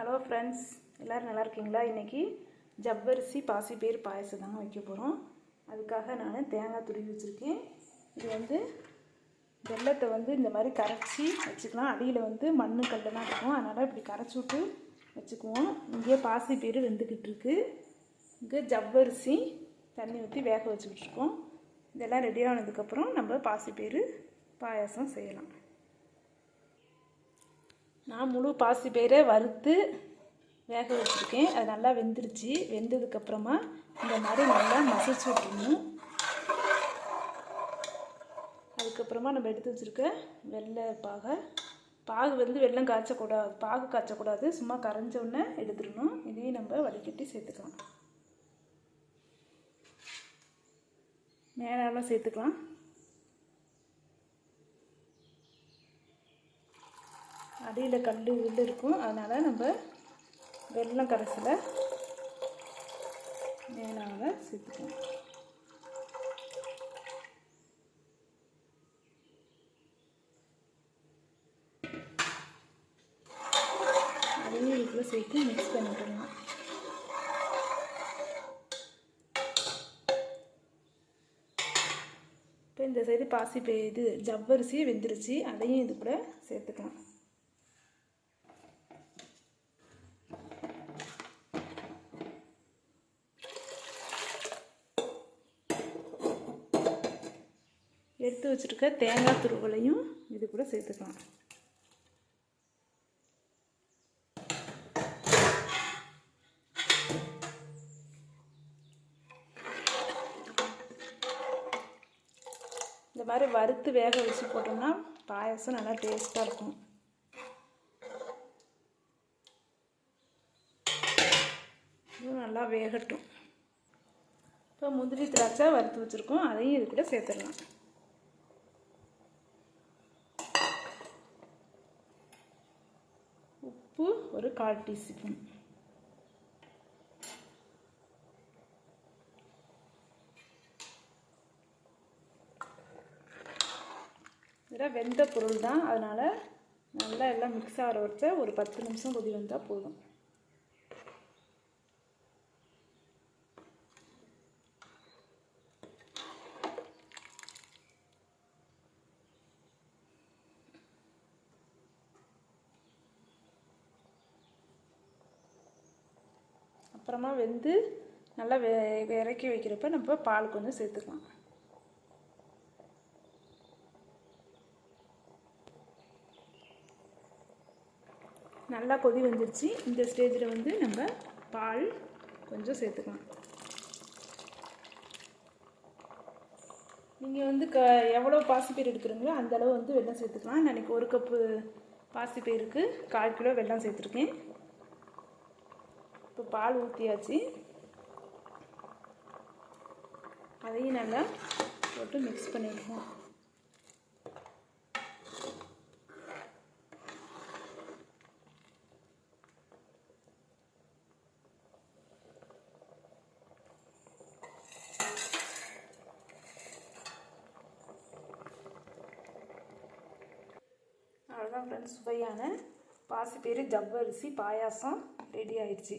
Hello friends எல்லோரும் நல்லா இருக்கீங்களா? இன்றைக்கி ஜவ்வரிசி பாசிப்பயிறு பாயசம் தாங்க வைக்க போகிறோம் அதுக்காக நான் தேங்காய் துருவி வச்சுருக்கேன். இது வந்து வெள்ளத்தை வந்து இந்த மாதிரி கரைச்சி வச்சுக்கலாம். அடியில் வந்து மண் கல்லெல்லாம் இருக்கும். அதனால் இப்படி கரைச்சி விட்டு வச்சுக்குவோம். இங்கே பேர் வெந்துக்கிட்டு இருக்கு. இங்கே ஜவ்வரிசி தண்ணி ஊற்றி வேக வச்சுக்கிட்டுருக்கோம் இதெல்லாம் ரெடி ஆனதுக்கப்புறம் நம்ம பேர் பாயாசம் செய்யலாம். நான் முழு பாசி வறுத்து வேக வச்சுருக்கேன். அது நல்லா வெந்துருச்சு. வெந்ததுக்கப்புறமா இந்த மாதிரி நல்லா மசிச்சு விட்டுருணும் அதுக்கப்புறமா நம்ம எடுத்து வச்சுருக்க வெள்ளை பாகை. பாகு வந்து வெள்ளம் காய்ச்சக்கூடாது பாகு காய்ச்சக்கூடாது. சும்மா கரைஞ்சோடனே எடுத்துடணும். இதையும் நம்ம வடிகட்டி சேர்த்துக்கலாம். மேலாலாம் சேர்த்துக்கலாம். அடியில் கல் இது இருக்கும். அதனால் நம்ம வெள்ளம் கரைசலை மேலாக சேர்த்துக்கணும். அதையும் இதுக்குள்ளே சேர்த்து மிக்ஸ் பண்ணிக்கலாம் இப்போ இந்த சைடு பாசி இது ஜவ்வரிசி வெந்துருச்சு. அதையும் இது கூட சேர்த்துக்கலாம். எடுத்து வச்சுருக்க தேங்காய் துருவலையும் இது கூட சேர்த்துக்கலாம். இந்த மாதிரி வறுத்து வேக வச்சு போட்டோம்னா பாயசம் நல்லா டேஸ்ட்டாக இருக்கும். இதுவும் நல்லா வேகட்டும். இப்போ முந்திரி திராட்சை வறுத்து வச்சுருக்கோம். அதையும் இது கூட சேர்த்துடலாம். உப்பு ஒரு கால் டீஸ்பூன். இதெல்லாம் வெந்த பொருள் தான் அதனால் நல்லா எல்லாம் மிக்ஸ் ஆகிற வச்ச ஒரு பத்து நிமிஷம் கொதி வந்தால் போதும். அப்புறமா வெந்து நல்லா வெ இறக்கி வைக்கிறப்ப நம்ம பால் கொஞ்சம் சேர்த்துக்கலாம். நல்லா கொதி வந்துருச்சு. இந்த ஸ்டேஜில் வந்து நம்ம பால் கொஞ்சம் சேர்த்துக்கலாம். நீங்கள் வந்து க எவ்வளோ பாசிப்பயிர் எடுக்கிறீங்களோ அந்தளவு வந்து வெள்ளம் சேர்த்துக்கலாம். நான் இன்றைக்கி ஒரு கப்பு பாசிப்பயிருக்கு கால் கிலோ வெள்ளம் சேர்த்துருக்கேன். இப்போ பால் ஊற்றியாச்சு அதையும் நல்லா போட்டு மிக்ஸ் பண்ணிடுவோம். அவ்வளோதான் ஃப்ரெண்ட்ஸ் சுவையான பாசிப்பயிறு ஜவ்வரிசி பாயாசம் ரெடி ஆயிடுச்சு.